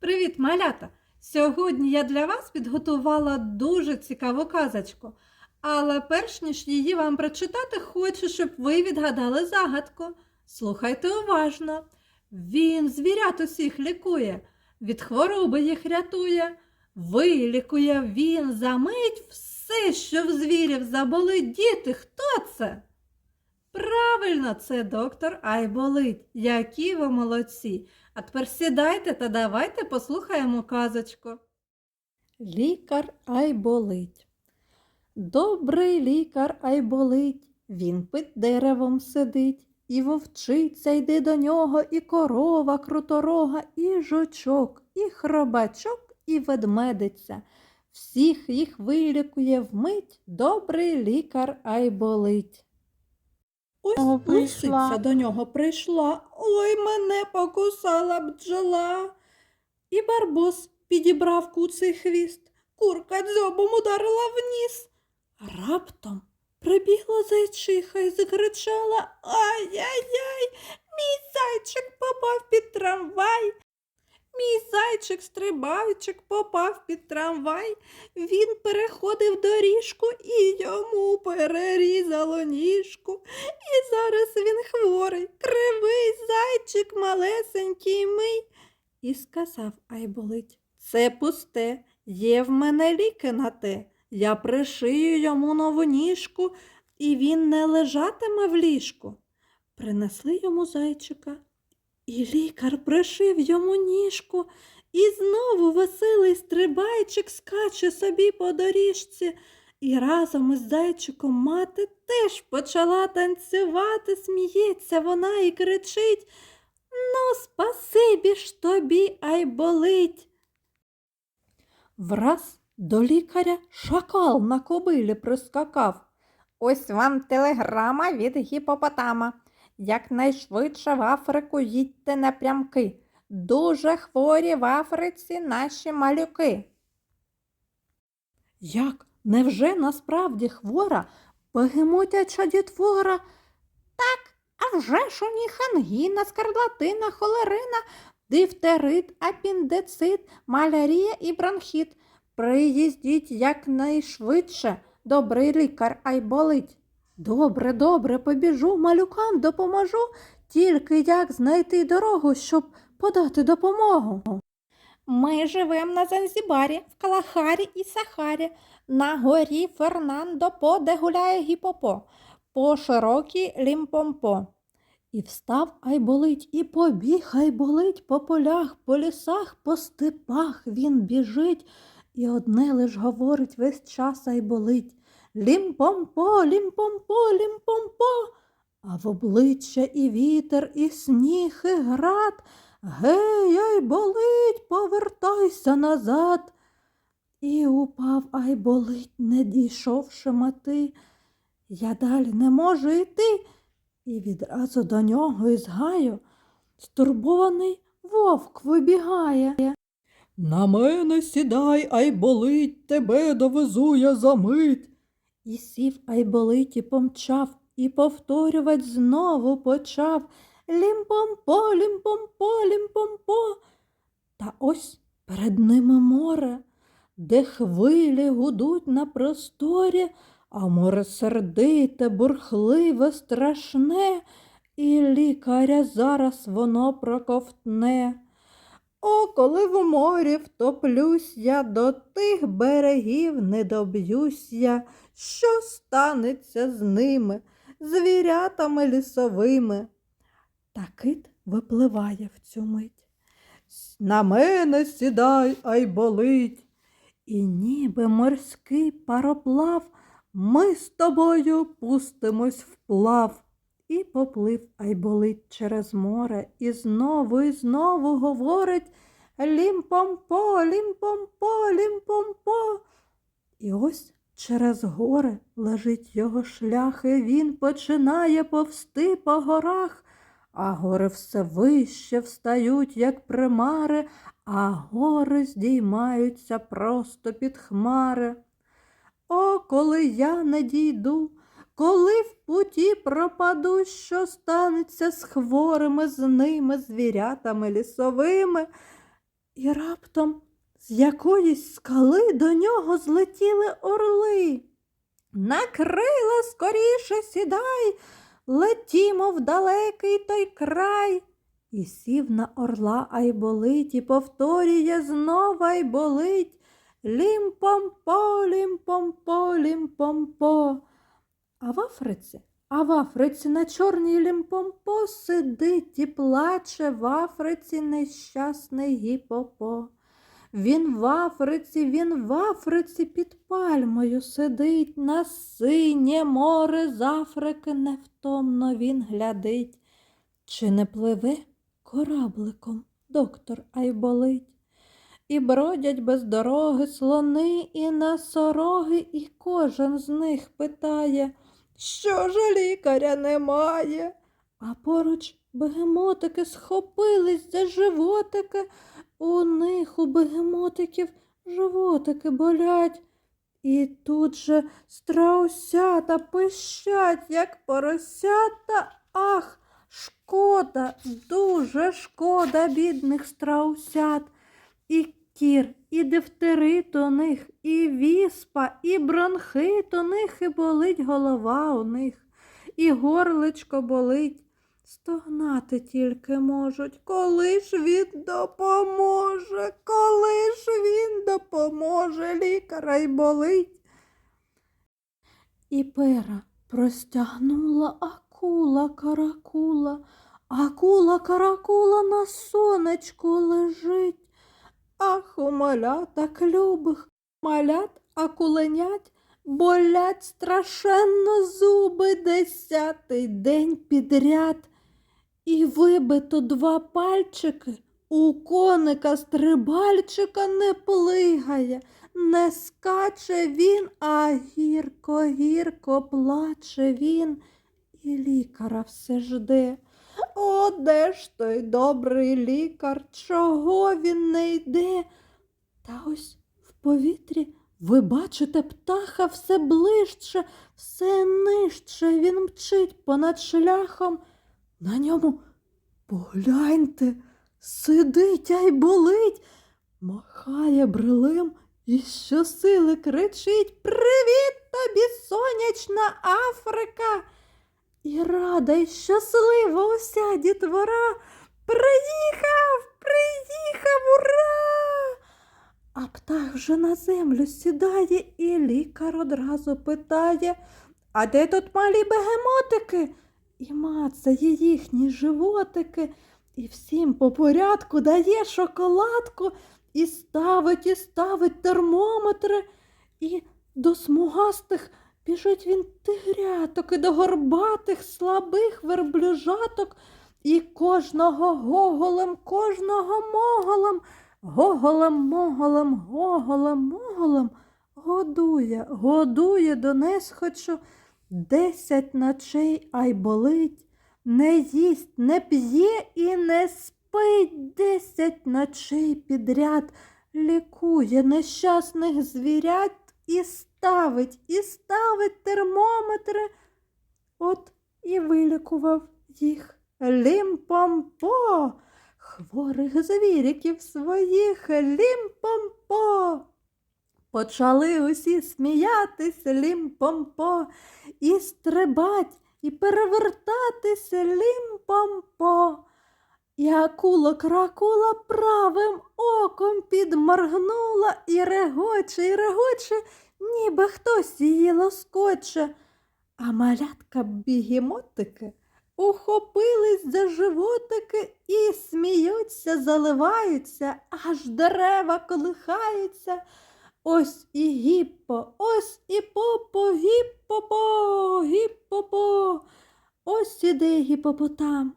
Привіт, малята! Сьогодні я для вас підготувала дуже цікаву казочку. Але перш ніж її вам прочитати, хочу, щоб ви відгадали загадку. Слухайте уважно. Він звірят усіх лікує, від хвороби їх рятує. Вилікує він за мить все, що в звірів заболить. Діти, хто це? Правильно, це доктор Айболить. Які ви молодці. А тепер сідайте та давайте послухаємо казочку. Лікар Айболить. Добрий лікар Айболить, він під деревом сидить, і вовчиця йде до нього, і корова круторога, і жучок, і хробачок, і ведмедиця. Всіх їх вилікує вмить добрий лікар Айболить. Ось прийшла. лисиця до нього прийшла. Ой, мене покусала бджола. І барбос підібрав куций хвіст. Курка дзьобом ударила в ніс. Раптом прибігла зайчиха і закричала Ай-яй-яй, мій зайчик попав під трамвай. Мій зайчик стрибайчик попав під трамвай. Він переходив доріжку і йому перерізало ніжку. І зараз він хворий, кривий зайчик малесенький мий. І сказав Айболить, це пусте, є в мене ліки на те. Я пришию йому нову ніжку, і він не лежатиме в ліжку. Принесли йому зайчика, і лікар пришив йому ніжку, і знову веселий стрибайчик скаче собі по доріжці. І разом із зайчиком мати теж почала танцювати, сміється вона і кричить Ну, спасибі ж тобі, ай болить. Враз до лікаря шакал на кобилі прискакав. Ось вам телеграма від гіпопотама. Якнайшвидше в Африку їдьте напрямки. Дуже хворі в Африці наші малюки. Як? Невже насправді хвора бегемотяча дітвора? Так, а вже ж у них ангіна, скарлатина, холерина, дифтерит, апіндецит, малярія і бронхіт. Приїздіть якнайшвидше, добрий лікар Айболить. Добре, добре, побіжу, малюкам допоможу, тільки як знайти дорогу, щоб подати допомогу. Ми живемо на Занзібарі, в Калахарі і Сахарі, на горі Фернандо По, де гуляє гіпопо, по широкій лімпомпо. І встав Айболить, і побіг Айболить по полях, по лісах, по степах він біжить, і одне лиш говорить весь час Айболить. Лімпомпо, лімпомпо, лімпомпо. А в обличчя і вітер, і сніг, і град. Гей, ай болить, повертайся назад. І упав ай болить, не дійшовши мети. Я далі не можу йти. І відразу до нього із гаю стурбований вовк вибігає. На мене сідай, ай болить, тебе довезу я за мить. І сів айболить і помчав, і повторювать знову почав. Лімпомпо, лімпомпо, лімпомпо. Та ось перед ними море, де хвилі гудуть на просторі, а море сердите, бурхливе, страшне, і лікаря зараз воно проковтне. О, коли в морі втоплюсь я, до тих берегів не доб'юсь я, що станеться з ними, звірятами лісовими. Та кит випливає в цю мить. На мене сідай, ай болить. І ніби морський пароплав, ми з тобою пустимось вплав. І поплив Айболит через море, і знову і знову говорить Лімпомпо, лімпомпо, лімпомпо. І ось через гори лежить його шлях, і він починає повсти по горах, а гори все вище встають, як примари, а гори здіймаються просто під хмари. О, коли я не дійду, коли в путі пропаду, що станеться з хворими з ними звірятами лісовими. І раптом з якоїсь скали до нього злетіли орли. На крила скоріше сідай, летімо в далекий той край. І сів на орла Айболить, і повторює знов Айболить. Лім-пом-по, лім-пом-по, лім-пом-по. А в Африці, а в Африці на чорній лімпомпо сидить і плаче в Африці нещасний гіпопо. Він в Африці, він в Африці під пальмою сидить, на синє море з Африки невтомно він глядить. Чи не пливе корабликом доктор Айболить? І бродять без дороги слони і носороги, і кожен з них питає, що ж лікаря немає. А поруч бегемотики схопились за животики, у них у бегемотиків животики болять. І тут же страусята пищать, як поросята. Ах, шкода, дуже шкода бідних страусят. І кір, і дифтерит у них, і віспа, і бронхит у них, і болить голова у них, і горличко болить. Стогнати тільки можуть, коли ж він допоможе, коли ж він допоможе, лікара й болить. І пера простягнула акула каракула, акула каракула на сонечку лежить. Ах, у маляток любих, малят акуленять, болять страшенно зуби десятий день підряд. І вибито два пальчики, у коника стрибальчика не плигає, не скаче він, а гірко, гірко плаче він, і лікара все жде. О, де ж той добрий лікар, чого він не йде? Та ось в повітрі ви бачите птаха все ближче, все нижче він мчить понад шляхом. На ньому погляньте, сидить а й болить, махає брилем і щосили кричить Привіт тобі, сонячна Африка! І рада й щаслива уся дітвора. Приїхав, приїхав, ура! А птах вже на землю сідає, і лікар одразу питає, а де тут малі бегемотики? І мацає їхні животики, і всім по порядку дає шоколадку, і ставить, і ставить термометри, і до смугастих біжить він тигряток, і до горбатих, слабих верблюжаток, і кожного гоголем, кожного моголем, гоголем, моголем, гоголем, моголем годує, годує донес хочу десять ночей, ай болить, не їсть, не п'є і не спить. Десять ночей підряд, лікує нещасних звірят і ставить, і ставить термометри. От і вилікував їх лімпомпо, хворих звіриків своїх лімпомпо. Почали усі сміятись лімпомпо, і стрибать, і перевертатись лімпомпо. І акула кракула правим оком підморгнула і регоче, і регоче, ніби хтось її лоскоче. А малятка бігемотики ухопились за животики і сміються, заливаються, аж дерева колихаються. Ось і гіппо, ось і попо, гіппопо, гіппопо. Ось іде гіпопотам.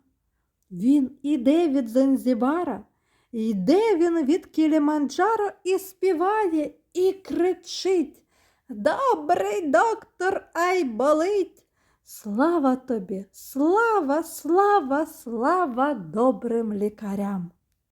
Він іде від Занзібара, йде він від Кіліманджаро і співає, і кричить. Добрий доктор, ай болить. Слава тобі, слава, слава, слава добрим лікарям.